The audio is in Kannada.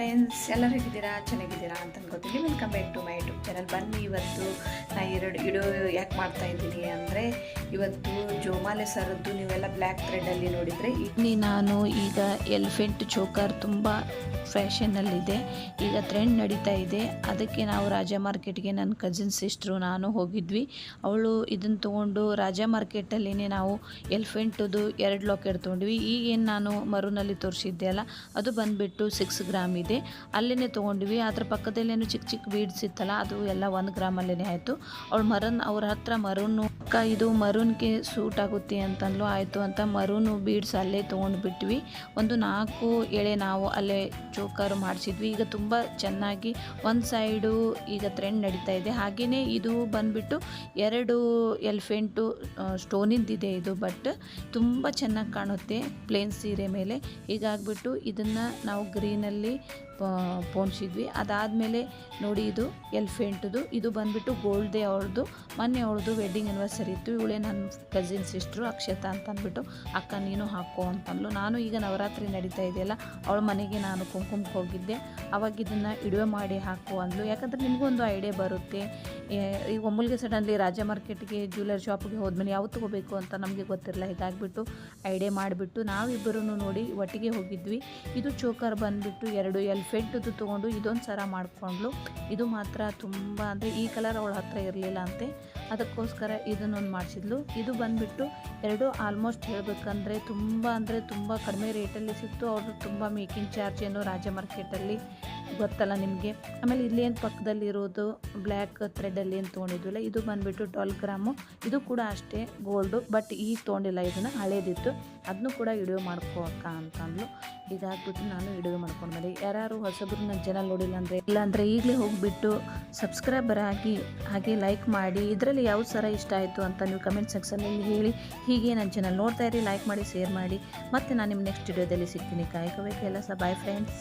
ಫ್ರೆಂಡ್ಸ್ ಎಲ್ಲರೂ ಹೇಗಿದ್ದೀರಾ ಚೆನ್ನಾಗಿದ್ದೀರಾ ಅಂತ ಅನ್ಕೋತೀನಿ. Welcome back to my YouTube channel ಬನ್ನಿ ಇವತ್ತು ನಾ ಎರಡು ಇಡೋ ಯಾಕೆ ಮಾಡ್ತಾ ಇದ್ದೀನಿ ಅಂದರೆ ಇವತ್ತು ಜೋಮಾಲೆ ಸರದ್ದು ನೀವೆಲ್ಲ ಬ್ಲ್ಯಾಕ್ ಥ್ರೆಡಲ್ಲಿ ನೋಡಿದರೆ ಇಲ್ಲಿ ನಾನು ಈಗ ಎಲಿಫೆಂಟ್ ಚೋಕರ್ ತುಂಬ ಫ್ಯಾಷನ್ನಲ್ಲಿದೆ ಈಗ ಟ್ರೆಂಡ್ ನಡೀತಾ ಇದೆ. ಅದಕ್ಕೆ ನಾವು ರಾಜ ಮಾರ್ಕೆಟ್ಗೆ ನನ್ನ ಕಸಿನ್ ಸಿಸ್ಟ್ರು ನಾನು ಹೋಗಿದ್ವಿ. ಅವಳು ಇದನ್ನು ತೊಗೊಂಡು ರಾಜ ಮಾರ್ಕೆಟಲ್ಲಿನೇ ನಾವು ಎಲಿಫೆಂಟದು ಎರಡು ಲಾಕೆಟ್ ತೊಗೊಂಡ್ವಿ ಈಗೇನು ನಾನು ಮರುನಲ್ಲಿ ತೋರಿಸಿದ್ದೆ ಅಲ್ಲ, ಅದು ಬಂದುಬಿಟ್ಟು ಸಿಕ್ಸ್ ಗ್ರಾಮ್ ಇದೆ. ಅಲ್ಲೇ ತೊಗೊಂಡ್ವಿ. ಅದ್ರ ಪಕ್ಕದಲ್ಲೇನು ಚಿಕ್ಕ ಚಿಕ್ಕ ಬೀಡ್ಸ್ ಇತ್ತಲ್ಲ, ಅದು ಎಲ್ಲ ಒಂದು ಗ್ರಾಮಲ್ಲೇ ಆಯಿತು. ಅವಳು ಮರನ್, ಅವ್ರ ಹತ್ರ ಮರೂನು ಅಕ್ಕ, ಇದು ಮರೂನ್ಗೆ ಸೂಟ್ ಆಗುತ್ತೆ ಅಂತಂದ್ಲು. ಆಯಿತು ಅಂತ ಮರೂನು ಬೀಡ್ಸ್ ಅಲ್ಲೇ ತೊಗೊಂಡ್ಬಿಟ್ವಿ ಒಂದು ನಾಲ್ಕು ಎಳೆ ನಾವು ಅಲ್ಲೇ ಚೋಕರ್ ಮಾಡಿಸಿದ್ವಿ. ಈಗ ತುಂಬ ಚೆನ್ನಾಗಿ ಒಂದು ಸೈಡು ಈಗ ಟ್ರೆಂಡ್ ನಡೀತಾ ಇದೆ. ಹಾಗೆಯೇ ಇದು ಬಂದ್ಬಿಟ್ಟು ಎರಡು ಎಲಿಫೆಂಟು ಸ್ಟೋನಿಂದಿದೆ ಇದು ಬಟ್ ತುಂಬ ಚೆನ್ನಾಗಿ ಕಾಣುತ್ತೆ ಪ್ಲೇನ್ ಸೀರೆ ಮೇಲೆ. ಹೀಗಾಗ್ಬಿಟ್ಟು ಇದನ್ನು ನಾವು ಗ್ರೀನಲ್ಲಿ ಪೋಣಿಸಿದ್ವಿ. ಅದಾದಮೇಲೆ ನೋಡಿ ಇದು ಎಲಿಫೆಂಟ್ದು. ಇದು ಬಂದ್ಬಿಟ್ಟು ಗೋಲ್ಡ್ದೇ ಅವ್ರದ್ದು ಮೊನ್ನೆ ಅವಳದು ವೆಡ್ಡಿಂಗ್ ಆ್ಯನಿವರ್ಸರಿ ಇತ್ತು. ಇವಳೇ ನನ್ನ ಕಸಿನ್ ಸಿಸ್ಟ್ರು ಅಕ್ಷತಾ ಅಂತ ಅಂದ್ಬಿಟ್ಟು ಅಕ್ಕ, ನೀನು ಹಾಕೋ ಅಂತಂದ್ಲು. ನಾನು ಈಗ ನವರಾತ್ರಿ ನಡೀತಾ ಇದೆಯಲ್ಲ, ಅವಳ ಮನೆಗೆ ನಾನು ಕುಂಕುಮಕ್ಕೆ ಹೋಗಿದ್ದೆ. ಅವಾಗ ಇದನ್ನು ಇಡುವೆ ಮಾಡಿ ಹಾಕು ಅಂದ್ಲು. ಯಾಕಂದರೆ ನಿಮಗೊಂದು ಐಡಿಯಾ ಬರುತ್ತೆ. ಈ ಒಮ್ಮಲ್ಗೆ ಸಡನ್ಲಿ ರಾಜ ಮಾರ್ಕೆಟ್ಗೆ ಜ್ಯುವೆಲರ್ ಶಾಪ್ಗೆ ಹೋದ್ಮೇಲೆ ಯಾವತ್ತು ತಗೋಬೇಕು ಅಂತ ನಮಗೆ ಗೊತ್ತಿರಲ್ಲ ಹೀಗಾಗ್ಬಿಟ್ಟು ಐಡಿಯಾ ಮಾಡಿಬಿಟ್ಟು ನಾವಿಬ್ಬರೂ ನೋಡಿ ಒಟ್ಟಿಗೆ ಹೋಗಿದ್ವಿ. ಇದು ಚೋಕರ್ ಬಂದುಬಿಟ್ಟು ಎರಡು ಎಲ್ ಫೆಂಟದ್ದು ತೊಗೊಂಡು ಇದೊಂದು ಸರ ಮಾಡಿಕೊಂಡ್ಲು. ಇದು ಮಾತ್ರ ತುಂಬ ಅಂದರೆ ಈ ಕಲರ್ ಅವಳ ಹತ್ರ ಇರಲಿಲ್ಲ ಅಂತೆ. ಅದಕ್ಕೋಸ್ಕರ ಇದನ್ನೊಂದು ಮಾಡಿಸಿದ್ಲು. ಇದು ಬಂದುಬಿಟ್ಟು ಎರಡು ಆಲ್ಮೋಸ್ಟ್ ಹೇಳಬೇಕಂದ್ರೆ ತುಂಬ ಅಂದರೆ ತುಂಬ ಕಡಿಮೆ ರೇಟಲ್ಲಿ ಸಿಕ್ತು. ಅವರು ತುಂಬ ಮೇಕಿಂಗ್ ಚಾರ್ಜ್ ಏನು ರಾಜ ಮಾರ್ಕೆಟಲ್ಲಿ ಗೊತ್ತಲ್ಲ ನಿಮಗೆ. ಆಮೇಲೆ ಇಲ್ಲಿ ಏನು ಪಕ್ಕದಲ್ಲಿರೋದು ಬ್ಲ್ಯಾಕ್ ಥ್ರೆಡಲ್ಲಿ ಏನು ತೊಗೊಂಡಿದ್ವಲ್ಲ, ಇದು ಬಂದುಬಿಟ್ಟು ಟ್ವೆಲ್ ಗ್ರಾಮು ಇದು ಕೂಡ ಅಷ್ಟೇ ಗೋಲ್ಡು ಬಟ್ ಈಗ ತೊಗೊಂಡಿಲ್ಲ, ಇದನ್ನು ಹಳೇದಿತ್ತು. ಅದನ್ನು ಕೂಡ ವಿಡಿಯೋ ಮಾಡ್ಕೋಕ ಅಂತಂದ್ಲು ಇದಾಗ್ಬಿಟ್ಟು ನಾನು ವಿಡಿಯೋ ಮಾಡ್ಕೊಂಡು ಬಂದೆ. ಯಾರು ಹೊಸಬ್ರು ನನ್ನ ಜನ ನೋಡಿಲ್ಲ ಅಂದರೆ ಇಲ್ಲಾಂದರೆ ಈಗಲೇ ಹೋಗಿಬಿಟ್ಟು ಸಬ್ಸ್ಕ್ರೈಬರ್ ಆಗಿ, ಹಾಗೆ ಲೈಕ್ ಮಾಡಿ, ಇದರಲ್ಲಿ ಯಾವ ಸರ ಇಷ್ಟ ಆಯಿತು ಅಂತ ನೀವು ಕಮೆಂಟ್ ಸೆಕ್ಷನಲ್ಲಿ ಹೇಳಿ. ಹೀಗೆ ನನ್ನ ಚಾನಲ್ ನೋಡ್ತಾ ಇರಿ ಲೈಕ್ ಮಾಡಿ ಶೇರ್ ಮಾಡಿ. ಮತ್ತು ನಾನು ನಿಮ್ಮ ನೆಕ್ಸ್ಟ್ ವಿಡಿಯೋದಲ್ಲಿ ಸಿಗ್ತೀನಿ. ಎಲ್ಲ ಸಹ. Bye friends